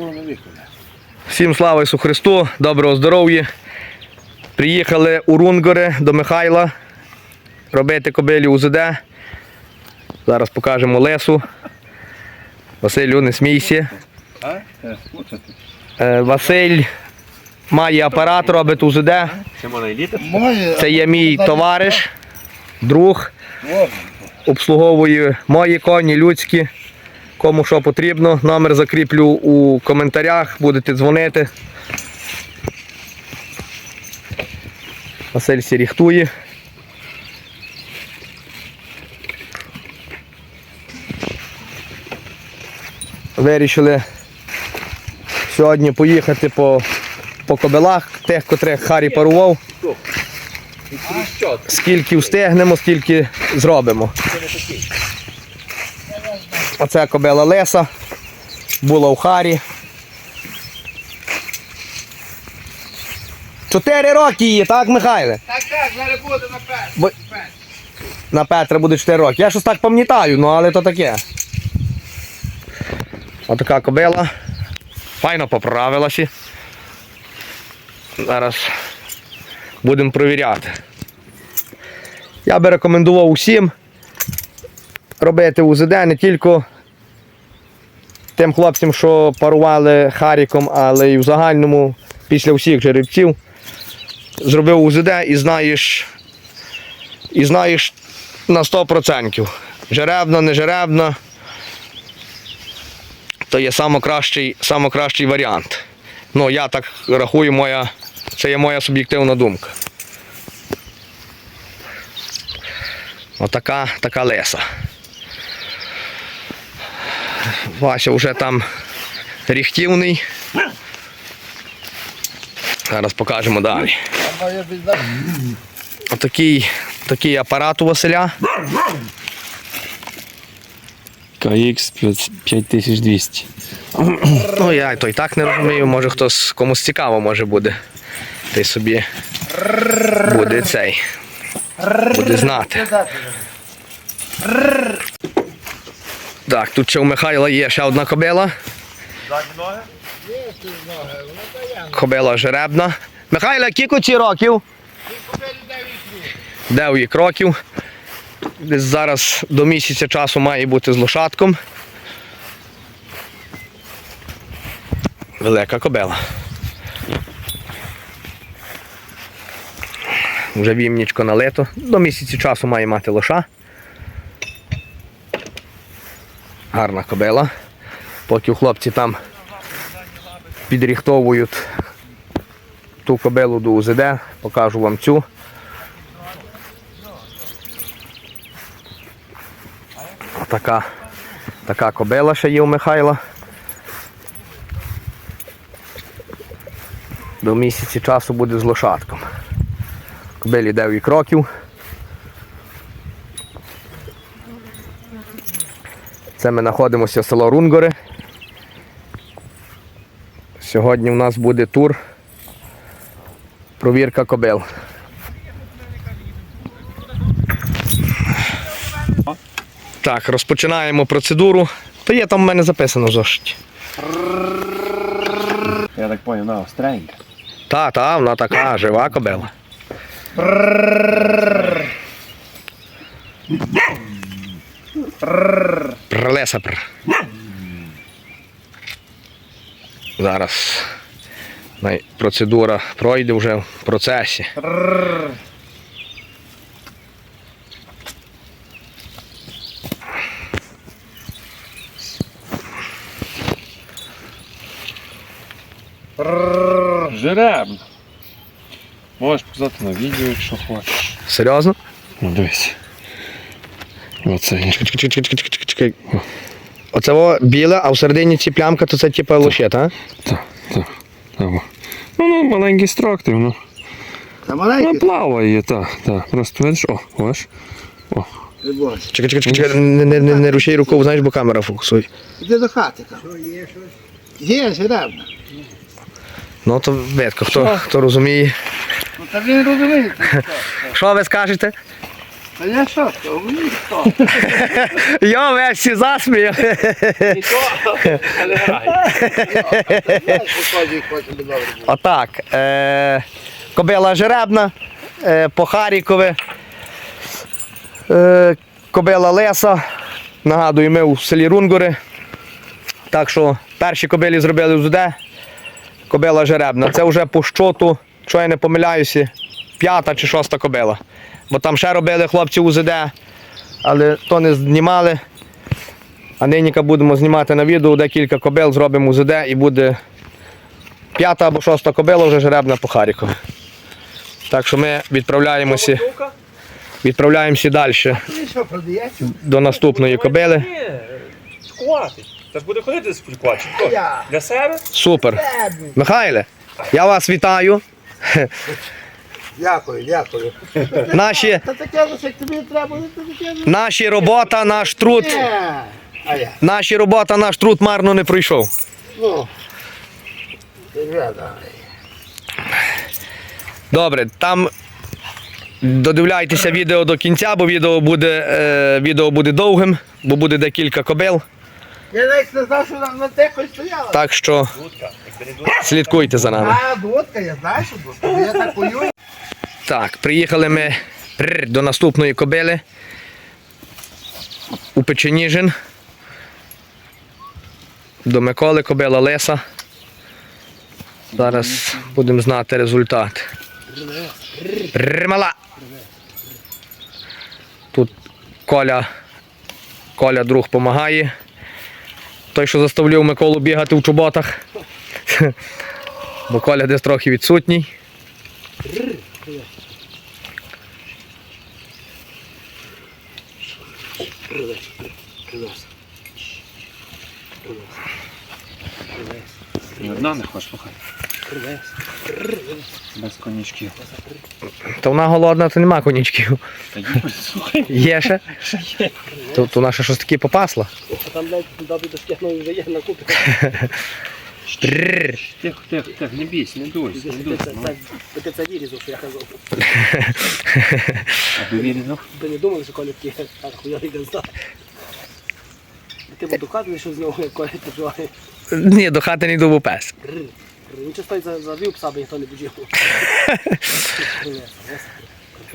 такого не. Всім слава Ісу Христу, доброго здоров'я. Приїхали у Рунгоре до Михайла робити кобилі УЗД. Зараз покажемо Лесу. Василю, не смійся. Е. Е, Василь має апарат, робить УЗД. Це є мій товариш, друг. Обслуговує мої коні людські. Кому що потрібно, номер закріплю у коментарях, будете дзвонити. Василь сі ріхтує. Вирішили сьогодні поїхати по, по кобилах, тих, котрих Харі парував. Скільки встигнемо, стільки зробимо. Оце кобила Леса. Була у Харі. Чотири роки її, так, Михайле? Так, так, зараз буде на перший. Бо- На Петра буде 4 роки. Я щось так пам'ятаю, ну але то таке. Отака кобила. Файно поправилася. Зараз будемо провіряти. Я би рекомендував усім робити УЗД не тільки тим хлопцям, що парували Харіком, але й в загальному після всіх жеребців. Зробив УЗД і знаєш, і знаєш на 100%. Жеребна, не жеребна. То є найкращий, найкращий варіант. Ну, я так рахую, моя, це є моя суб'єктивна думка. Отака така леса. Вася вже там ріхтівний. Зараз покажемо далі. Отакий такий апарат у Василя. КХ 5200. Ну я то і так не розумію, може хтось комусь цікаво може буде. Ти собі буде цей. Буде знати. Так, тут ще у Михайла є ще одна кобила. Кобила жеребна. Михайло, кілько ці років? Дев'ять років. Десь зараз до місяця часу має бути з лошадком. Велика кобила. Вже вімнічко налито. До місяці часу має мати лоша. Гарна кобила. Поки хлопці там підріхтовують ту кобилу до УЗД, покажу вам цю. Така, така кобила ще є у Михайла. До місяці часу буде з лошадком. Кобилі 9 кроків. Це ми знаходимося в село Рунгори. Сьогодні у нас буде тур. Провірка кобил. Так, розпочинаємо процедуру. То є там в мене записано в зошиті. Я так понял, на остренька. Та, та, вона така жива кобила. Пролеса. Зараз процедура пройде вже в процесі. Жеребно. Можеш показати на відео, якщо хочеш. Серйозно? Ну дивись. Оце чекай. Оце біле, а всередині ці плямка, то це типу лошет, а? Так, так. Або. Ну, ну, маленький страктор, ну. Та Ну, плаває, так, так. Просто видиш, о, бачиш? Не бойся. Чекай, чекай, чекай, чекай, не, не, не, не рушай рукою, знаєш, бо камера фокусує. Іди до хати. Що є щось? Є, жеребна. Ну то видко, хто, хто розуміє. Ну та він розуміє. Що ви скажете? Я що, то мені хто? Я весь всі засміяв. І то, але грає. Отак. Е, кобила жеребна, е, по Харікові. Е, кобила Леса. Нагадую, ми у селі Рунгори. Так що перші кобилі зробили УЗД. Кобила жеребна. Це вже по щоту, що я не помиляюся, п'ята чи шоста кобила. Бо там ще робили хлопці УЗД, але то не знімали. А нині будемо знімати на відео декілька кобил, зробимо УЗД і буде п'ята або шоста кобила вже жеребна по Харкові. Так що ми відправляємося, відправляємося далі до наступної кобили. Та ж буде ходити з. Для себе? Супер. Михайле, я вас вітаю. Дякую, дякую. Наші, Та таке лише як тобі треба, то таке ну. наші робота, наш труд. Ні. А я. Наші робота, наш труд марно не пройшов. Ну. Ребята. Добре, там додивляйтеся відео до кінця, бо відео буде, е, відео буде довгим, бо буде декілька кобил. Я навіть не знав, що на, на тихо стояла. Так що Дудка. Дудка. слідкуйте за нами. А, водка, я знаю, що водка. Я так воюю. Так, приїхали ми пррр, до наступної кобили у Печеніжин. До Миколи кобила Леса. Зараз будемо знати результат. Пррр, мала. Тут Коля, Коля друг допомагає. Той, що заставляв Миколу бігати в чоботах. Бо Коля десь трохи відсутній. Ні одна не хочеш, слухай. Без конячків. Та вона голодна, то нема конячків. Є ще? То, то наша щось таке попасла. А там, блядь, добре достигнув вже є на купі. Тихо, тихо, тихо, не бійся, не дуйся, не дуйся. ну. Ти це вирізав, що я казав. Аби вирізав. Ви не думали, що Коля такий хуйовий газда. Ти буду хати, що з нього як Коля підживає. Ні, до хати не йду, бо пес. Він часто за- завів пса, би ніхто не будів. Принес, принес,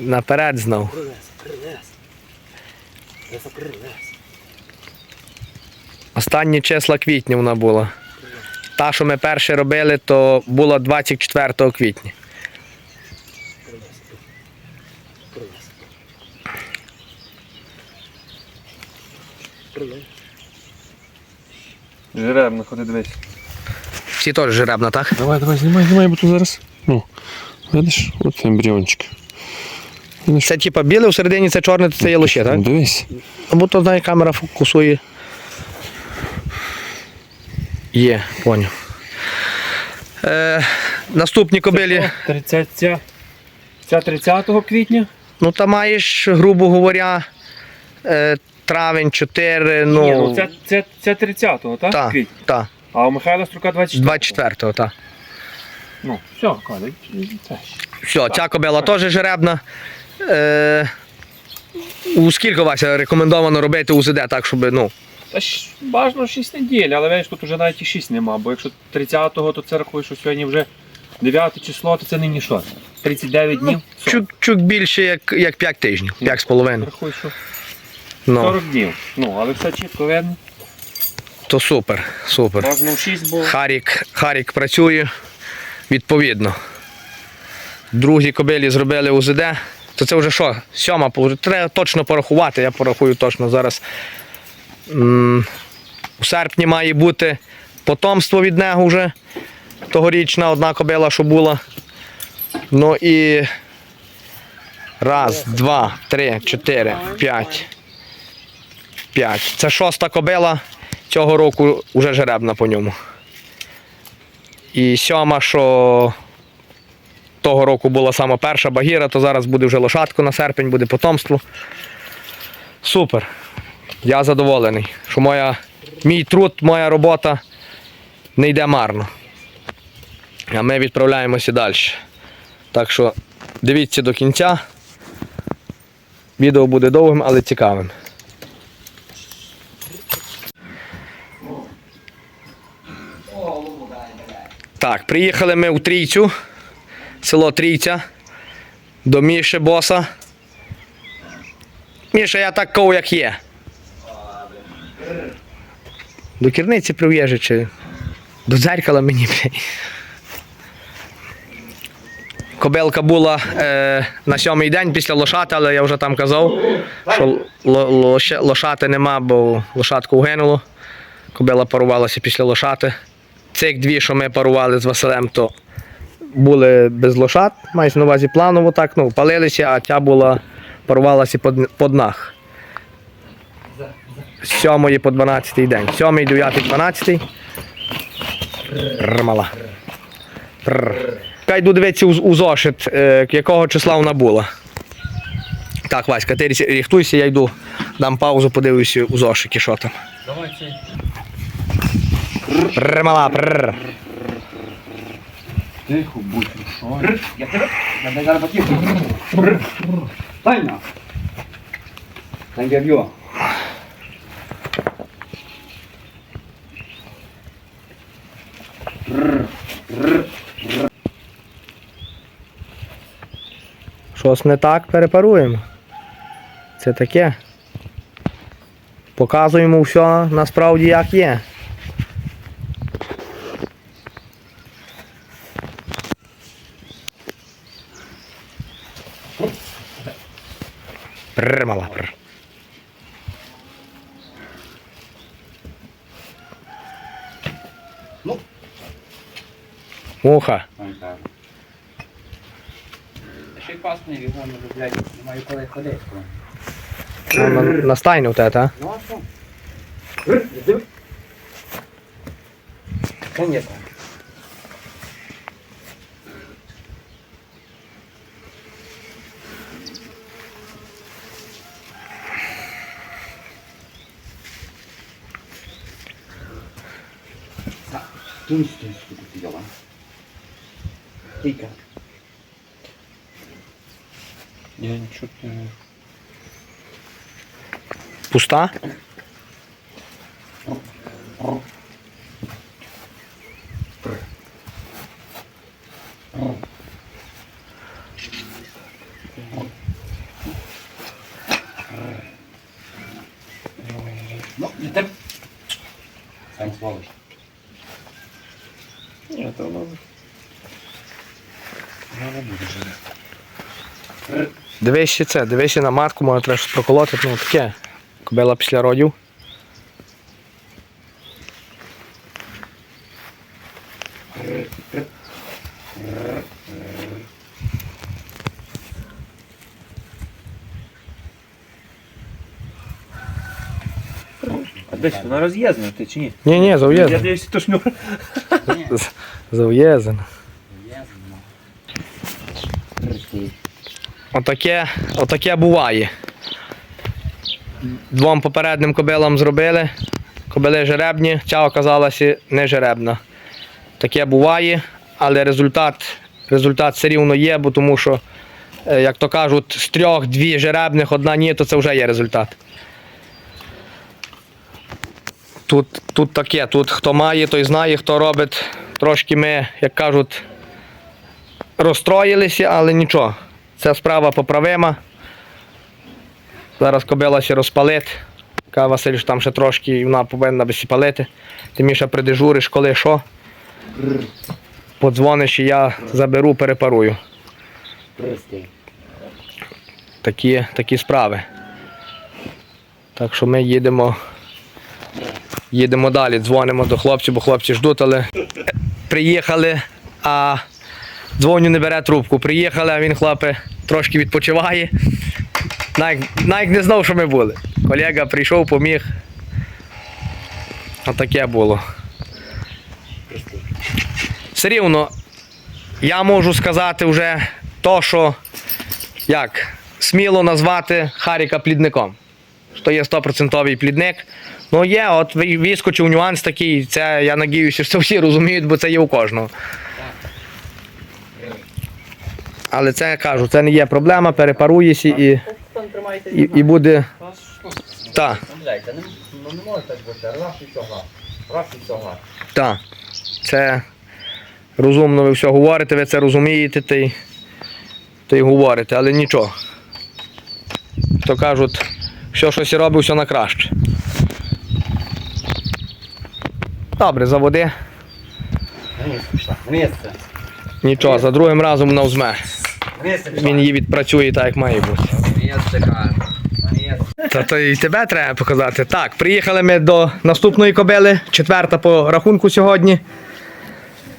Наперед знов. принес, принес. Принес, принес. Останні числа квітня вона була. Та, що ми перше робили, то була 24 квітня. Жеребно, ходи дивись. Всі теж жеребна, так? Давай, давай, знімай, знімай, бо тут зараз. Ну, видиш, от ембріончик. Це типа біле, всередині це чорне, це є лише, так? Дивись. Або то знає, камера фокусує. Є, поняв. Е, наступні кобилі. 30, ця, ця 30 квітня? Ну, та маєш, грубо говоря, е, травень 4, Ні, ну ну. це, це, це 30-го, так? Так, Квітня. так. А у Михайла Струка 24. 24-го, так. Ну, все, Коля, це. Все, ця кобила теж жеребна. Е, у скільки Вася рекомендовано робити УЗД, так, щоб, ну, Та ж бажано 6 неділь, але видиш, тут вже навіть і 6 нема, бо якщо 30-го, то це рахує, що сьогодні вже 9 число, то це нині що? 39 днів? ну чуть, чуть більше, як, як 5 тижнів, 5 з. Рахуй, що Ну, 40 днів. Ну, але все чітко видно. То супер, супер. Бажано 6, бо Харік, Харік працює відповідно. Другі кобилі зробили УЗД. То це вже що? Сьома, треба точно порахувати, я порахую точно зараз. У серпні має бути потомство від нього вже. Тогорічна одна кобила, що була. Ну і раз, два, три, чотири, п'ять. П'ять. Це шоста кобила. Цього року вже жеребна по ньому. І сьома, що того року була сама перша багіра, то зараз буде вже лошадку на серпень, буде потомство. Супер. Я задоволений, що моя, мій труд, моя робота не йде марно. А ми відправляємося далі. Так що дивіться до кінця. Відео буде довгим, але цікавим. Так, приїхали ми у Трійцю, село Трійця, до Міші боса. Міша, я так ков, як є. До керниці прив'єжи чи до дзеркала мені. Кобилка була е, на сьомий день після лошати, але я вже там казав, що лошати нема, бо лошадку вгинуло. Кобила парувалася після лошати. Цих дві, що ми парували з Василем, то були без лошад, мається на увазі планово так, ну, палилися, а ця була парувалася по, по днах. З 7 по 12 день. 7, 9, 12. Рмала. Я йду дивитися у, у зошит, е, якого числа вона була. Так, Васька, ти ріхтуйся, я йду, дам паузу, подивлюся у зошиті, що там. Давай цей. Рмала, пррр. Тихо, будь, що? Я тебе. Я тебе зараз. Тайна. Тайна б'ю. Щось не так перепаруємо. Це таке. Показуємо все насправді як є. Пррмала. Прр. Ну. Муха. Ще й пасний його не блядь, не маю коли ходити. На, на, на стайню в тебе, а? Ну а що? Диви. Конечно. Тун, тун, тун, тун, тун, Тика. Я нічого не... Пуста? Ну, не так. Сам сволоч. Ні, то воно... Воно буде жити. Дивись ще це, дивись ще на матку, може треба щось проколоти, ну таке. Кобила після родів. А десь вона роз'єднана, ти чи ні? Ні, ні, Я зав'єзен. дивлюся, то шнур. Зав'єзен. Отаке, отаке буває. Двом попереднім кобилам зробили. Кобили жеребні, ця оказалася не жеребна. Таке буває, але результат, результат все рівно є, бо тому що, е, як то кажуть, з трьох дві жеребних, одна ні, то це вже є результат. Тут, тут таке, тут хто має, той знає, хто робить. Трошки ми, як кажуть, розстроїлися, але нічого. Ця справа поправима. Зараз кобила ще розпалить. Каже Василь, що там ще трошки і вона повинна би палити. Ти Міша придежуриш, коли що. Подзвониш і я заберу, перепарую. Такі, такі справи. Так що ми їдемо. Їдемо далі, дзвонимо до хлопців, бо хлопці ждуть, але приїхали, а дзвоню не бере трубку. Приїхали, а він, хлопе, трошки відпочиває. Навіть, навіть не знав, що ми були. Колега прийшов, поміг. Отаке було. Все рівно, я можу сказати вже то, що як сміло назвати Харіка плідником. Що є 100% плідник. Ну є, от вискочив нюанс такий, це я надіюся, що це всі розуміють, бо це є у кожного. Але це я кажу, це не є проблема, перепаруєшся і і, і буде. Так, ну не може так бути. Раз і цього. Раз і цього. так. Це розумно ви все говорите, ви це розумієте, та й, та й говорите, але нічого. То кажуть, що щось і робить, все на краще. Добре, заводи. На місце пішла. На місце. Нічого, за другим разом вона взме. На місце пішла. Він її відпрацює так, як має бути. Та то і тебе треба показати. Так, приїхали ми до наступної кобили, четверта по рахунку сьогодні.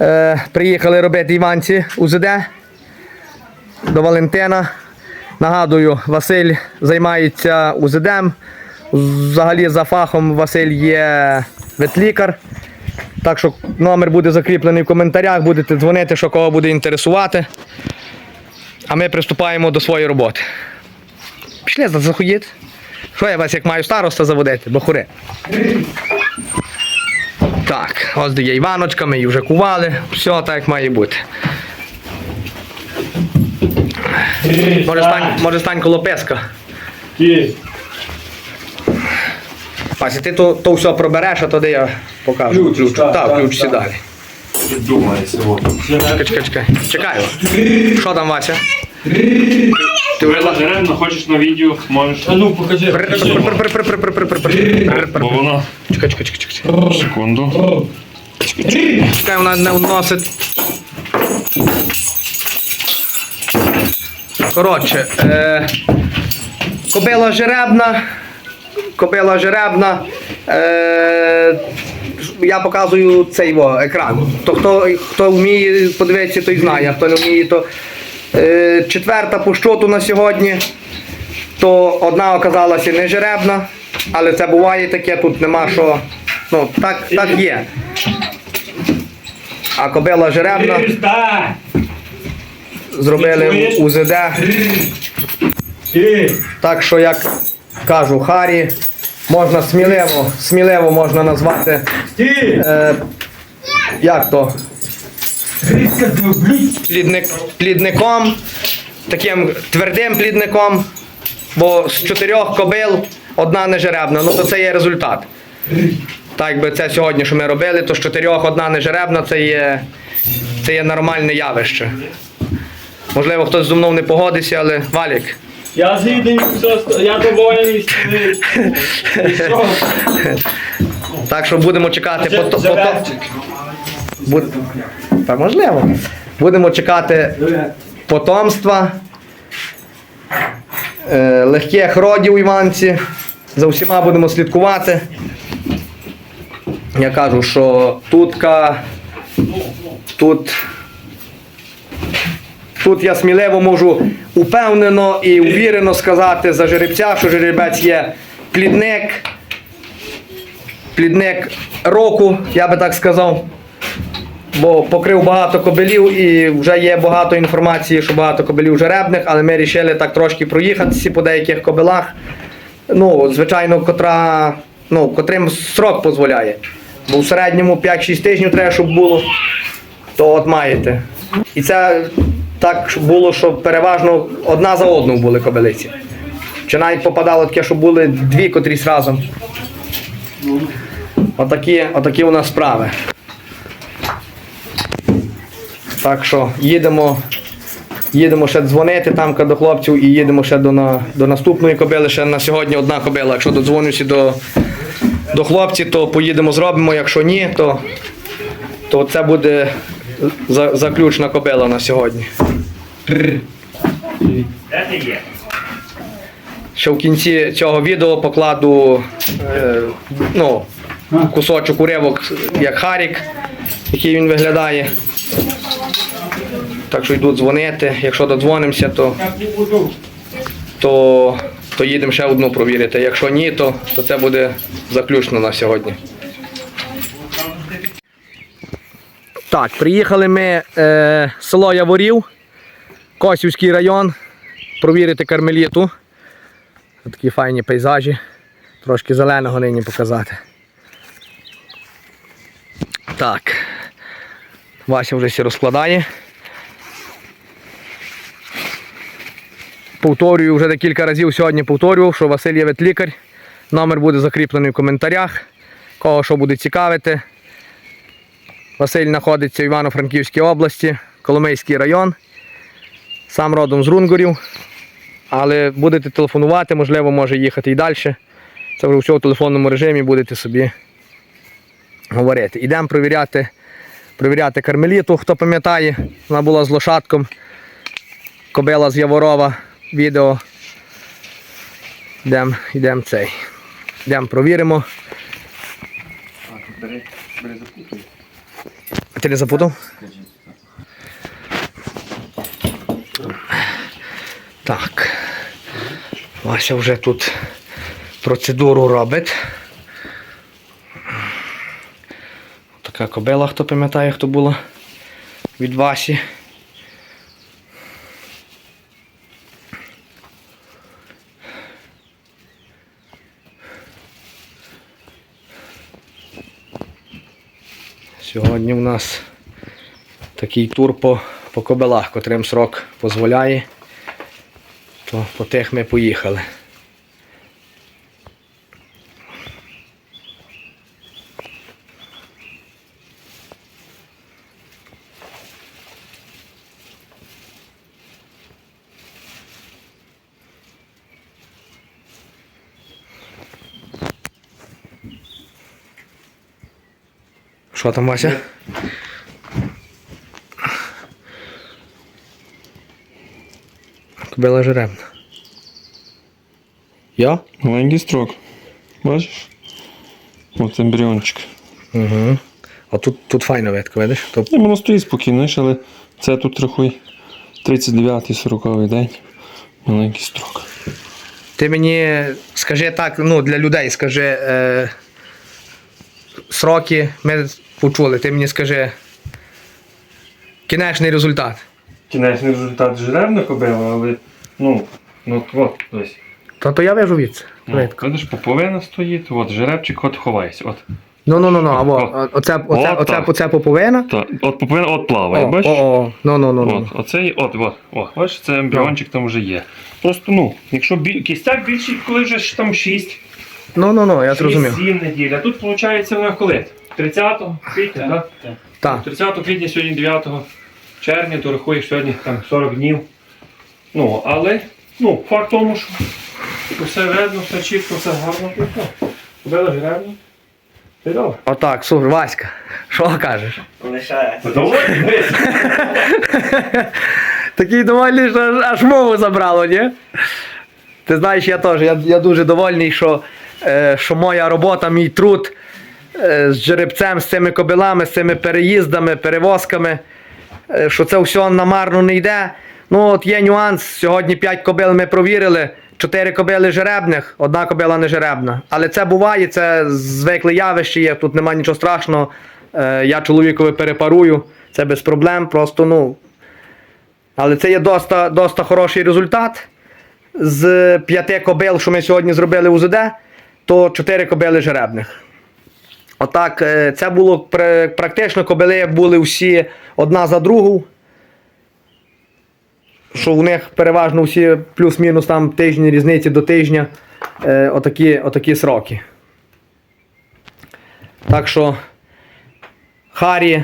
Е, приїхали робити Іванці УЗД до Валентина. Нагадую, Василь займається УЗДом. Взагалі за фахом Василь є ветлікар. Так що номер буде закріплений в коментарях, будете дзвонити, що кого буде інтересувати. А ми приступаємо до своєї роботи. Пішли заходіть. Що я вас як маю староста заводити, бахури. Так, ось де є Іваночка, ми її вже кували, все так як має бути. Може стань, може стань коло песка. Пасі, ти то, то все пробереш, а тоді я покажу. Ключ, Так, так, так, включишся так. далі. Думаю, сьогодні. Чекай, чекай, чекай. Чекаю. Що там, Вася? Ти вже Ти хочеш на відео, можеш. А ну покажи. покажи. Бо воно. Чекай, чекай, чекай, чекай. Секунду. Чекай, вона не вносить. Коротше, е, кобила жеребна. Кобила жеребна. Е, я показую цей во, екран. То хто, хто вміє подивитися, той знає, а хто не вміє, то е, четверта по щоту на сьогодні. То одна оказалася не жеребна, але це буває таке, тут нема що. Ну, так, так є. А кобила жеребна зробили УЗД. Так що, як кажу, Харі, можна сміливо, сміливо можна назвати. Е, як то? Плідник, плідником, таким твердим плідником, бо з чотирьох кобил одна не жеребна. Ну то це є результат. Так якби це сьогодні, що ми робили, то з чотирьох одна не жеребна, це є, це є нормальне явище. Можливо, хтось зі мною не погодиться, але Валік. Я згідний, все, я довольний. Так що будемо чекати по, по, по, Буд... Та можливо. Будемо чекати потомства, е, легких родів у Іванці. За всіма будемо слідкувати. Я кажу, що тутка, тут, тут я сміливо можу упевнено і увірено сказати за жеребця, що жеребець є плідник, плідник року, я би так сказав. Бо покрив багато кобилів і вже є багато інформації, що багато кобилів жеребних, але ми вирішили так трошки проїхатися по деяких кобилах. Ну, звичайно, котра, ну, котрим срок дозволяє. Бо в середньому 5-6 тижнів треба, щоб було, то от маєте. І це так було, що переважно одна за одну були кобилиці. Чи навіть попадало таке, що були дві котрісь разом. Отакі, отакі у нас справи. Так що їдемо, їдемо ще дзвонити там до хлопців і їдемо ще до, на, до наступної кобили. Ще на сьогодні одна кобила. Якщо додзвонюся до, до хлопців, то поїдемо зробимо. Якщо ні, то, то це буде за, заключна кобила на сьогодні. Де ти є? Ще в кінці цього відео покладу е, ну, кусочок уривок, як Харік, який він виглядає. Так що йдуть дзвонити. Якщо додзвонимося, то, то, то їдемо ще одну провірити. Якщо ні, то, то це буде заключно на сьогодні. Так, приїхали ми е, село Яворів, Косівський район, провірити кармеліту. Такі файні пейзажі. Трошки зеленого нині показати. Так. Вася вже все розкладає. повторюю вже декілька разів сьогодні повторював, що Василь є ветлікар. Номер буде закріплений в коментарях. Кого що буде цікавити. Василь знаходиться в Івано-Франківській області, Коломийський район. Сам родом з Рунгорів. Але будете телефонувати, можливо, може їхати і далі. Це вже все в телефонному режимі будете собі говорити. Ідемо провіряти, провіряти кармеліту, хто пам'ятає. Вона була з лошадком. Кобила з Яворова. Відео. Йдемо, йдемо цей. Йдемо провіримо. Бери, бери запутуй. Ти не запутав? Так. Вася вже тут процедуру робить. Така кобила, хто пам'ятає, хто була від Васі. Сьогодні в нас такий тур по, по кобилах, котрим срок дозволяє, то по тих ми поїхали. Що там, Вася? Кобила жеребна. Я? Маленький строк. Бачиш? От ембріончик. Угу. А тут, тут файна ветка, видиш? То, І воно стоїть спокійно, знаєш, але це тут рахуй 39-й 40 день. Маленький строк. ти мені скажи так, ну для людей скажи е, сроки ми почули, ти мені скажи кінечний результат. Кінечний результат жеребна кобила, але ну, ну от, ось. То, то я вижу від. Ну, видиш, поповина стоїть, от жеребчик, от ховайся. От. Ну, ну, ну, ну, або оце, оце, О, оце, так. оце поповина. Та, от поповина, от плаває, О, бачиш? о, о, ну, ну, ну, От, ну. оцей, от, от, о, бачиш, це ембріончик там вже є. Просто, ну, якщо бі... кістяк більший, коли вже ж там 6, Ну, ну, ну, я зрозумів. 7 неділь, а тут виходить вона коли? 30 квітня, так? Так. 30 квітня, сьогодні 9 червня, то рахуєш сьогодні там 40 днів. Ну, але, ну, факт тому, що все видно, все чітко, все гарно. і все. Кобила. Ти добре. Отак, супер, Васька. Що кажеш? Довольний? Такий довольний, що аж, аж мову забрало, ні? Ти знаєш, я теж, я, я дуже довольний, що, е, що моя робота, мій труд з жеребцем, з цими кобилами, з цими переїздами, перевозками, е, що це все намарно не йде. Ну, от є нюанс. Сьогодні 5 кобил ми провірили, 4 кобили жеребних, одна кобила не жеребна. Але це буває, це звикле явище є, тут немає нічого страшного. Е, я чоловікові перепарую, це без проблем. Просто, ну, але це є доста, доста хороший результат. З п'яти кобил, що ми сьогодні зробили УЗД, то чотири кобили жеребних. Отак, е, це було пр- практично кобили були всі одна за другу. Що у них переважно всі плюс-мінус там тижні різниці до тижня. Е, отакі, отакі сроки. Так що Харі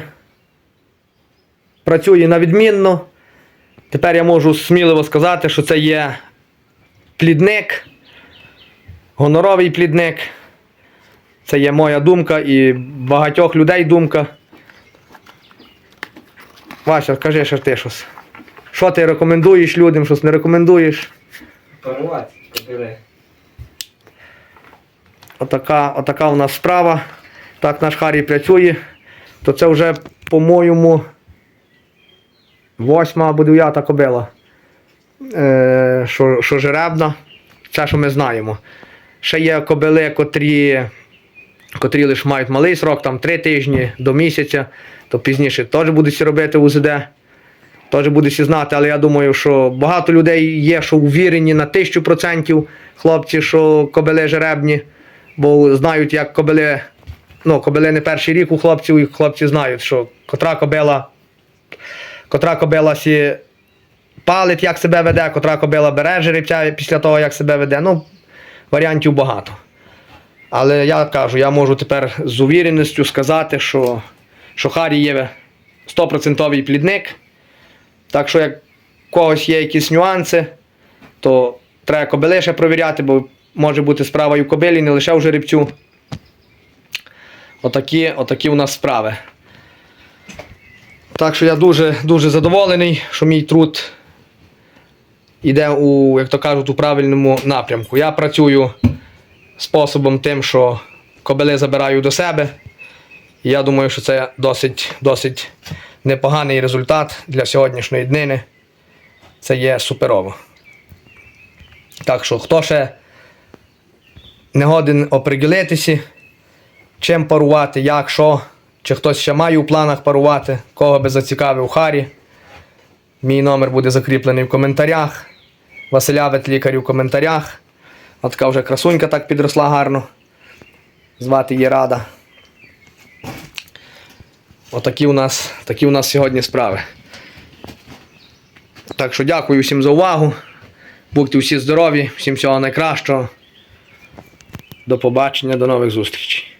працює на відмінно. Тепер я можу сміливо сказати, що це є плідник, гоноровий плідник. Це є моя думка і багатьох людей думка. Вася, скажи ще ти щось. Що ти рекомендуєш людям, щось не рекомендуєш? Парувати, кобили. Отака, отака у нас справа. Так наш Харі працює. То це вже, по-моєму, восьма або дев'ята кобила. Е, що, що жеребна. Це, що ми знаємо. Ще є кобили, котрі, котрі лише мають малий срок, там три тижні до місяця, то пізніше теж будуть робити УЗД. Теж будеш знати, але я думаю, що багато людей є, що увірені на тисячу процентів хлопці, що кобили жеребні, бо знають, як кобили. Ну, кобили не перший рік у хлопців, і хлопці знають, що котра кобила, котра кобила сі палить, як себе веде, котра кобила бере жеребця після того, як себе веде. Ну, варіантів багато. Але я кажу, я можу тепер з увіреністю сказати, що, що Харі є 100% плідник. Так що, як у когось є якісь нюанси, то треба кобили ще провіряти, бо може бути справа і у кобилі, не лише у жеребцю. Отакі, отакі у нас справи. Так що я дуже, дуже задоволений, що мій труд йде у, як то кажуть, у правильному напрямку. Я працюю способом тим, що кобили забираю до себе. Я думаю, що це досить, досить непоганий результат для сьогоднішньої днини. Це є суперово. Так що, хто ще не годен оприділитися, чим парувати, як, що, чи хтось ще має у планах парувати, кого би зацікавив Харі. Мій номер буде закріплений в коментарях. Василя Ветлікарі в коментарях. От така вже красунька так підросла гарно. Звати її Рада. Отакі у нас, такі у нас сьогодні справи. Так що дякую всім за увагу. Будьте всі здорові, всім всього найкращого. До побачення, до нових зустрічей.